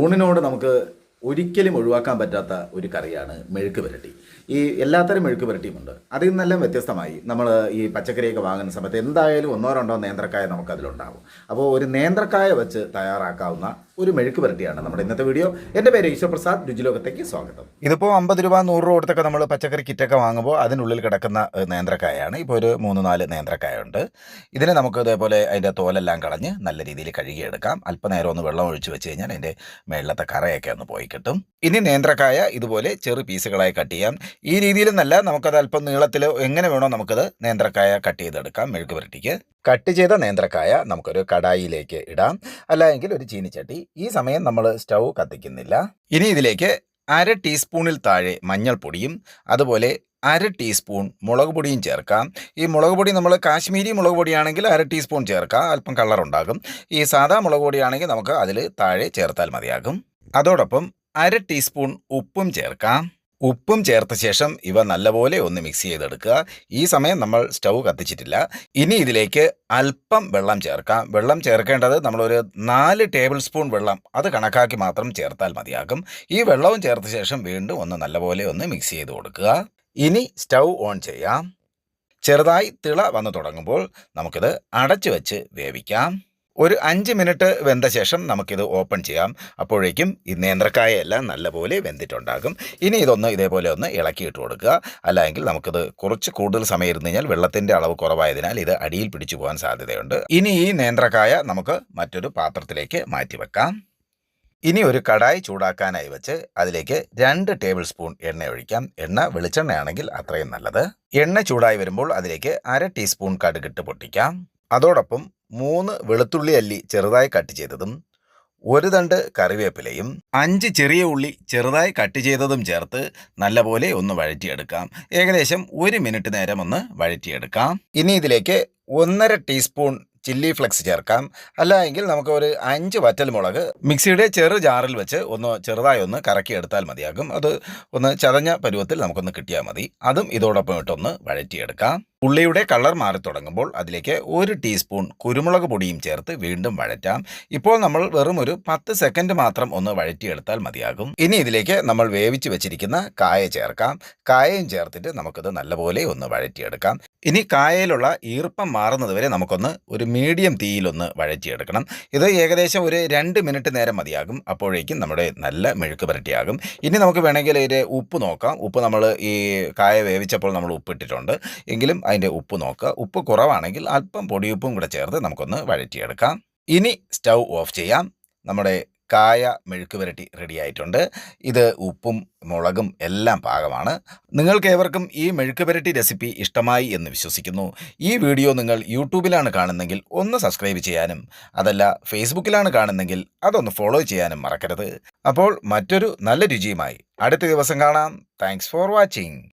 ഊണിനോട് നമുക്ക് ഒരിക്കലും ഒഴിവാക്കാൻ പറ്റാത്ത ഒരു കറിയാണ് മെഴുക്ക് പുരട്ടി. ഈ എല്ലാത്തരം മെഴുക്ക് പുരട്ടിയുമുണ്ട് അതിൽ നിന്നെല്ലാം വ്യത്യസ്തമായി നമ്മൾ ഈ പച്ചക്കറിയൊക്കെ വാങ്ങുന്ന സമയത്ത് എന്തായാലും ഒന്നോ രണ്ടോ നേന്ത്രക്കായ നമുക്കതിലുണ്ടാവും. അപ്പോൾ ഒരു നേന്ത്രക്കായ വെച്ച് തയ്യാറാക്കാവുന്ന ഒരു മെഴുക്ക് പുരട്ടിയാണ് നമ്മുടെ ഇന്നത്തെ വീഡിയോ. എന്റെ പേര് ഈശ്വർപ്രസാദ്. രുചിലോകത്തേക്ക് സ്വാഗതം. ഇതിപ്പോൾ അമ്പത് രൂപ നൂറ് രൂപ കൊടുത്തൊക്കെ നമ്മൾ പച്ചക്കറി കിറ്റൊക്കെ വാങ്ങുമ്പോൾ അതിനുള്ളിൽ കിടക്കുന്ന നേന്ത്രക്കായാണ്. ഇപ്പോൾ ഒരു മൂന്ന് നാല് നേന്ത്രക്കായ ഉണ്ട് ഇതിനെ നമുക്ക് ഇതേപോലെ അതിന്റെ തോലെല്ലാം കളഞ്ഞ് നല്ല രീതിയിൽ കഴുകിയെടുക്കാം. അല്പനേരം ഒന്ന് വെള്ളം ഒഴിച്ച് വെച്ച് കഴിഞ്ഞാൽ അതിന്റെ മേളിലത്തെ കറയൊക്കെ ഒന്ന് പോയി കിട്ടും. ഇനി നേന്ത്രക്കായ ഇതുപോലെ ചെറു പീസുകളായി കട്ട് ചെയ്യാം. ഈ രീതിയിലെന്നല്ല നമുക്കത് അല്പം നീളത്തിൽ എങ്ങനെ വേണോ നമുക്കത് നേന്ത്രക്കായ കട്ട് ചെയ്തെടുക്കാം മെഴുക്ക് പുരട്ടിക്ക്. കട്ട് ചെയ്ത നേന്ത്രക്കായ നമുക്കൊരു കടായിയിലേക്ക് ഇടാം. അല്ലെങ്കിൽ ഒരു ചീനിച്ചട്ടി. ഈ സമയം നമ്മൾ സ്റ്റൗ കത്തിക്കുന്നില്ല. ഇനി ഇതിലേക്ക് അര ടീസ്പൂണിൽ താഴെ മഞ്ഞൾപ്പൊടിയും അതുപോലെ അര ടീസ്പൂൺ മുളക് പൊടിയും ചേർക്കാം. ഈ മുളക് പൊടി നമ്മൾ കാശ്മീരി മുളക് പൊടിയാണെങ്കിൽ അര ടീസ്പൂൺ ചേർക്കാം. അല്പം കളർ ഉണ്ടാകും. ഈ സാധാ മുളക് പൊടിയാണെങ്കിൽ നമുക്ക് അതിൽ താഴെ ചേർത്താൽ മതിയാകും. അതോടൊപ്പം അര ടീസ്പൂൺ ഉപ്പും ചേർക്കാം. ഉപ്പും ചേർത്ത ശേഷം ഇവ നല്ലപോലെ ഒന്ന് മിക്സ് ചെയ്തെടുക്കുക. ഈ സമയം നമ്മൾ സ്റ്റൗ കത്തിച്ചിട്ടില്ല. ഇനി ഇതിലേക്ക് അല്പം വെള്ളം ചേർക്കാം. വെള്ളം ചേർക്കേണ്ടത് നമ്മളൊരു നാല് ടേബിൾ സ്പൂൺ വെള്ളം അത് കണക്കാക്കി മാത്രം ചേർത്താൽ മതിയാകും. ഈ വെള്ളവും ചേർത്ത ശേഷം വീണ്ടും ഒന്ന് നല്ലപോലെ ഒന്ന് മിക്സ് ചെയ്ത് കൊടുക്കുക. ഇനി സ്റ്റൗ ഓൺ ചെയ്യാം. ചെറുതായി തിള വന്നു തുടങ്ങുമ്പോൾ നമുക്കിത് അടച്ചു വെച്ച് വേവിക്കാം. ഒരു അഞ്ച് മിനിറ്റ് വെന്ത ശേഷം നമുക്കിത് ഓപ്പൺ ചെയ്യാം. അപ്പോഴേക്കും ഈ നേന്ത്രക്കായെല്ലാം നല്ലപോലെ വെന്തിട്ടുണ്ടാകും. ഇനി ഇതൊന്ന് ഇതേപോലെ ഒന്ന് ഇളക്കിയിട്ട് കൊടുക്കുക. അല്ലെങ്കിൽ നമുക്കിത് കുറച്ച് കൂടുതൽ സമയം ഇരുന്ന് കഴിഞ്ഞാൽ വെള്ളത്തിന്റെ അളവ് കുറവായതിനാൽ ഇത് അടിയിൽ പിടിച്ചു പോകാൻ സാധ്യതയുണ്ട്. ഇനി ഈ നേന്ത്രക്കായ നമുക്ക് മറ്റൊരു പാത്രത്തിലേക്ക് മാറ്റി വെക്കാം. ഇനി ഒരു കടായി ചൂടാക്കാനായി വെച്ച് അതിലേക്ക് രണ്ട് ടേബിൾ സ്പൂൺ എണ്ണ ഒഴിക്കാം. എണ്ണ വെളിച്ചെണ്ണയാണെങ്കിൽ അത്രയും നല്ലത്. എണ്ണ ചൂടായി വരുമ്പോൾ അതിലേക്ക് അര ടീസ്പൂൺ കടുകിട്ട് പൊട്ടിക്കാം. അതോടൊപ്പം മൂന്ന് വെളുത്തുള്ളി അല്ലി ചെറുതായി കട്ട് ചെയ്തതും ഒരു തണ്ട് കറിവേപ്പിലയും അഞ്ച് ചെറിയ ഉള്ളി ചെറുതായി കട്ട് ചെയ്തതും ചേർത്ത് നല്ലപോലെ ഒന്ന് വഴറ്റിയെടുക്കാം. ഏകദേശം ഒരു മിനിറ്റ് നേരം ഒന്ന് വഴറ്റിയെടുക്കാം. ഇനി ഇതിലേക്ക് ഒന്നര ടീസ്പൂൺ ചില്ലി ഫ്ലെക്സ് ചേർക്കാം. അല്ല എങ്കിൽ നമുക്ക് ഒരു അഞ്ച് വറ്റൽ മുളക് മിക്സിയുടെ ചെറു ജാറിൽ വെച്ച് ഒന്ന് ചെറുതായി ഒന്ന് കറക്കി എടുത്താൽ മതിയാകും. അത് ഒന്ന് ചതഞ്ഞ പരുവത്തിൽ നമുക്കൊന്ന് കിട്ടിയാൽ മതി. അതും ഇതോടൊപ്പം ഇട്ടൊന്ന് വഴറ്റിയെടുക്കാം. ഉള്ളിയുടെ കളർ മാറി തുടങ്ങുമ്പോൾ അതിലേക്ക് ഒരു ടീസ്പൂൺ കുരുമുളക് പൊടിയും ചേർത്ത് വീണ്ടും വഴറ്റാം. ഇപ്പോൾ നമ്മൾ വെറും ഒരു പത്ത് സെക്കൻഡ് മാത്രം ഒന്ന് വഴറ്റിയെടുത്താൽ മതിയാകും. ഇനി ഇതിലേക്ക് നമ്മൾ വേവിച്ച് വെച്ചിരിക്കുന്ന കായ ചേർക്കാം. കായയും ചേർത്തിട്ട് നമുക്കിത് നല്ലപോലെ ഒന്ന് വഴറ്റിയെടുക്കാം. ഇനി കായയിലുള്ള ഈർപ്പം മാറുന്നത് വരെ നമുക്കൊന്ന് ഒരു മീഡിയം തീയിലൊന്ന് വഴറ്റിയെടുക്കണം. ഇത് ഏകദേശം ഒരു രണ്ട് മിനിറ്റ് നേരം മതിയാകും. അപ്പോഴേക്കും നമ്മുടെ നല്ല മെഴുക്ക് പുരട്ടിയാകും. ഇനി നമുക്ക് വേണമെങ്കിൽ ഇതിന്റെ ഉപ്പ് നോക്കാം. ഉപ്പ് നമ്മൾ ഈ കായ വേവിച്ചപ്പോൾ നമ്മൾ ഉപ്പിട്ടിട്ടുണ്ട്. എങ്കിലും അതിന്റെ ഉപ്പ് നോക്കുക ഉപ്പ് കുറവാണെങ്കിൽ അല്പം പൊടിയുപ്പും കൂടെ ചേർത്ത് നമുക്കൊന്ന് വഴറ്റിയെടുക്കാം. ഇനി സ്റ്റൗ ഓഫ് ചെയ്യാം. നമ്മുടെ കായ മെഴുക്ക് പുരട്ടി റെഡി ആയിട്ടുണ്ട്. ഇത് ഉപ്പും മുളകും എല്ലാം പാകമാണ്. നിങ്ങൾക്ക് ഏവർക്കും ഈ മെഴുക്ക് പുരട്ടി റെസിപ്പി ഇഷ്ടമായി എന്ന് വിശ്വസിക്കുന്നു. ഈ വീഡിയോ നിങ്ങൾ യൂട്യൂബിലാണ് കാണുന്നെങ്കിൽ ഒന്ന് സബ്സ്ക്രൈബ് ചെയ്യാനും അതല്ല ഫേസ്ബുക്കിലാണ് കാണുന്നെങ്കിൽ അതൊന്ന് ഫോളോ ചെയ്യാനും മറക്കരുത്. അപ്പോൾ മറ്റൊരു നല്ല രുചിയുമായി അടുത്ത ദിവസം കാണാം. Thanks for watching